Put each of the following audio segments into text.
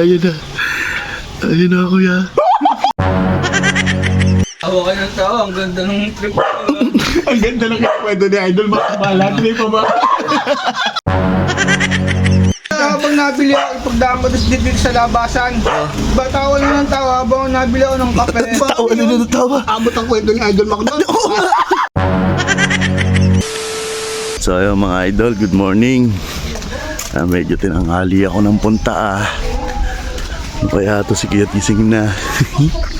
Ayun na. Ayun na, kuya. Tawa ka ng tawa, ang ganda ng trip ko. Ang ganda ng kwento ni Idol. Makabala. Hindi pa ba? Habang nabili ako, ipagdaan ko dito sa labasan. Ba tawa lang ng tawa habang nabili ako ng kape. Tawa na na tawa. Abot ang kwento ni Idol Macdon. So ayun mga idol, good morning. Ah, medyo tinanghali ako ng punta ah. Kaya to si Kuya gising na.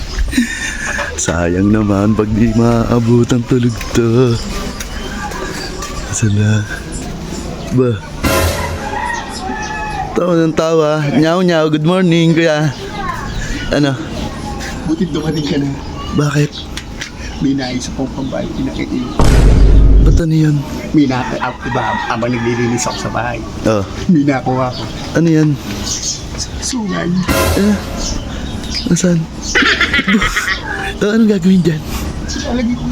Sayang naman pag di maaabot ang tulog to. Sana. Ba. Tawa ng tawa. Nyaw nyaw, good morning kuya. Ano? Buti dumating ka na. Bakit? May nais akong pambayad. Pinakitin. Ba't ano yun? May nakaap ko ba? Habang naglilinis ako sa bahay. Oh, May nakuha ko. ano yan? Sungan. Eh, nasaan? oh, anong gagawin dyan? Alagay ko.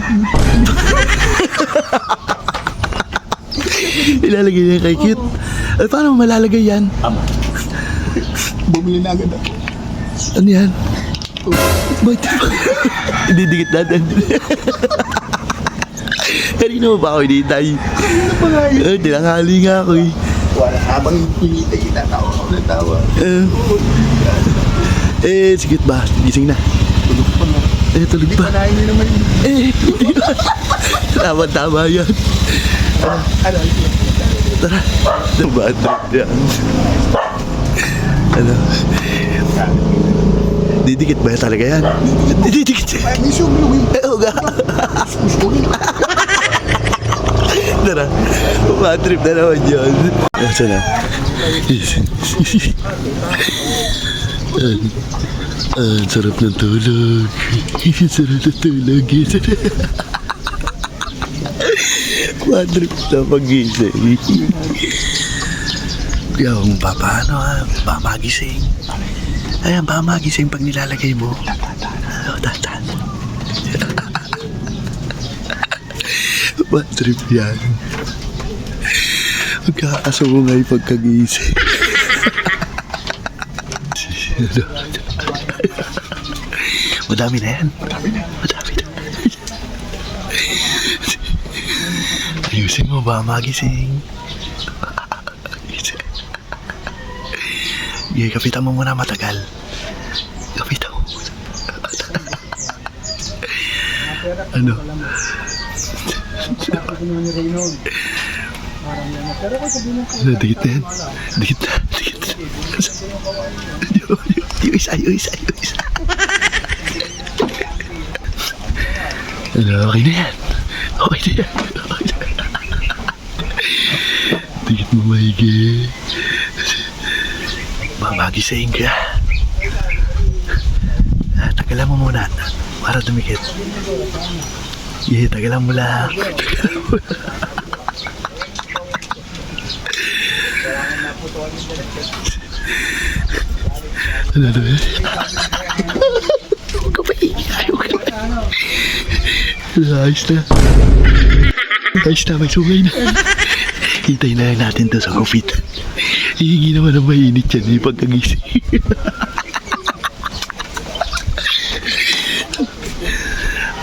Ilalagay niya kay Kit. Eh, paano malalagay yan? Ama. Bumili na agad ako. Ano yan? Ba't Ididikit natin. Kanina mo ba ako hinihintay? Ano pa nga yun? Eh, tinanghali nga ako eh. Wala. Habang pinitay kita, tawa ako ng tawa. Eh, eh, sige ba? Gising na. Tulog pa nga. Eh, tulog pa. Panahin niyo naman yun. Eh, hindi ba? Tama, tama yan. Ano? Tara. Bad trip yan. Ano? Didikit ba talaga yan? Didikit. Ay, may suglo eh. Uga. Tara. Bad trip na naman yun. Nasa na? Ang, ang sarap ng tulog. sarap ng tulog. Bad trip na pag-gising. Kaya kung pa, paano ha? Ba magising? Ayan, ba magising pag nilalagay mo? Oh, tatan. Bad trip yan. Magkakasungay pagkagising. Madami na yan. Madami na. Madami na. Ayusin mo ba magising? Sige, kapitan mo muna matagal. Kapitan mo muna. ano? Ano, dikit na yan. Dikit na, dikit na. Yung isa, yung isa, yung isa. Okay na yan. Okay na yan. Okay na yan. Dikit mo maigi. Mamagising ka. Ah, tagalan mo muna para dumikit. Yeah, tagalan mo lang. Tagalan mo lang. ano na yun? Huwag ka maingay. Huwag ka Ayos na. Ayos na, may sungay na. Hintay na natin to sa COVID. Hihingi naman ng mainit yan eh, pagkagising.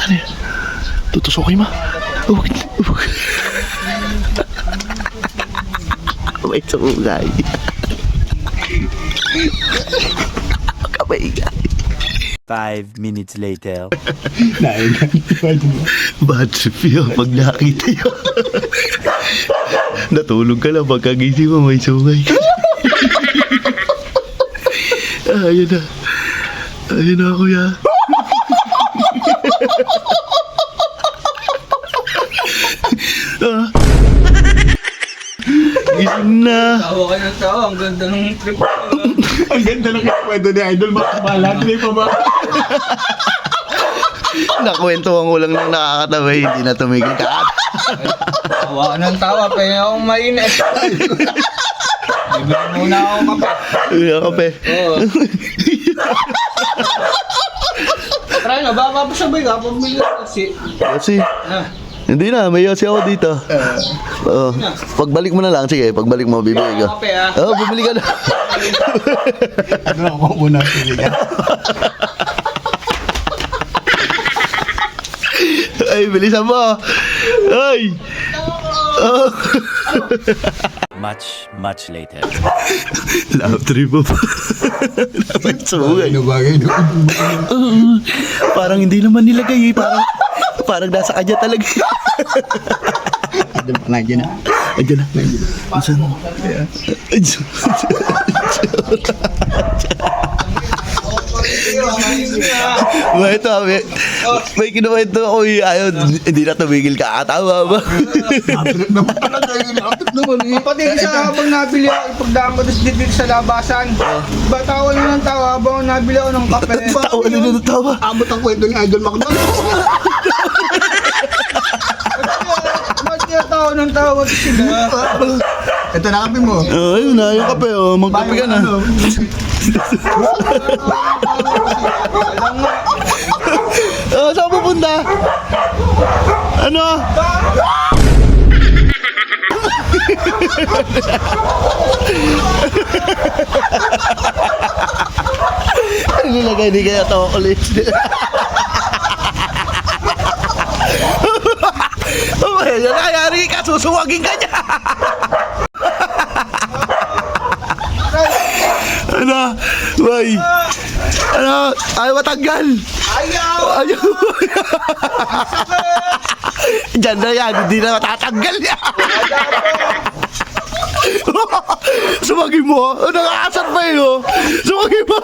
ano yan? Tutusokin mo? Huwag. Huwag. May sungay. Huwag ka. Five minutes later. Nain na. Bad trip yun pag nakita yun. Natulog ka lang pagkagising mo may sungay. ayun na. Ayun na kuya. Ah. Gising na. Tawa ka ng tawa, ang ganda ng trip ko. Ang ganda ng kwento ni Idol. Makabala. Hindi pa ba? Nakwentuhan ko lang ng nakakatawa, hindi na tumigil ka. Tawa ka ng tawa, pahinga akong mainit. Bibili muna ako kape. Uy, kape. Oo. Try na, baka ka, pambili ka kasi. Kasi, Ah, hindi na, may yosi ako dito. Oo. Pagbalik mo na lang, sige, pagbalik mo, bibili ka. kape ah. Oo, bumili ka na. Ano ako muna sila. Ay, bilisan mo. Ay. Oh. Much, much later. Love trip mo pa. Dapat sumugay. Ano bagay parang hindi naman nilagay eh. Parang, parang nasa kanya talaga. Ano pa nandiyan na? Andiyan na. Saan? Andiyan. Ba, ito, may, may kinuwento ako eh. Ayaw, hindi na tumigil ka. Atawa ba? Naman talaga yun. Trip naman eh. Pati isa habang nabili ako, ipagdaan ko dito sa labasan. Ba tawa lang ng tawa habang nabili ako ng kape. Tawa na na tawa. Abot ang kwento ni Idol McDonald. Tawa ng tawa sila? Ito na kape mo. Oh, ayun na, yung kape. Oh. Magkape ka na. Ano? Oh, saan pupunta? Ano? Ano nilagay ni kaya tawa ulit? Oh, yan na kayari ka, susuwagin ka niya. ano? Bay? Ano? Ay, matanggal. Ayaw! Ayaw. Diyan na yan, hindi na matatanggal yan. Sumagi mo, nakakasar pa yun. oh. Sumagi mo.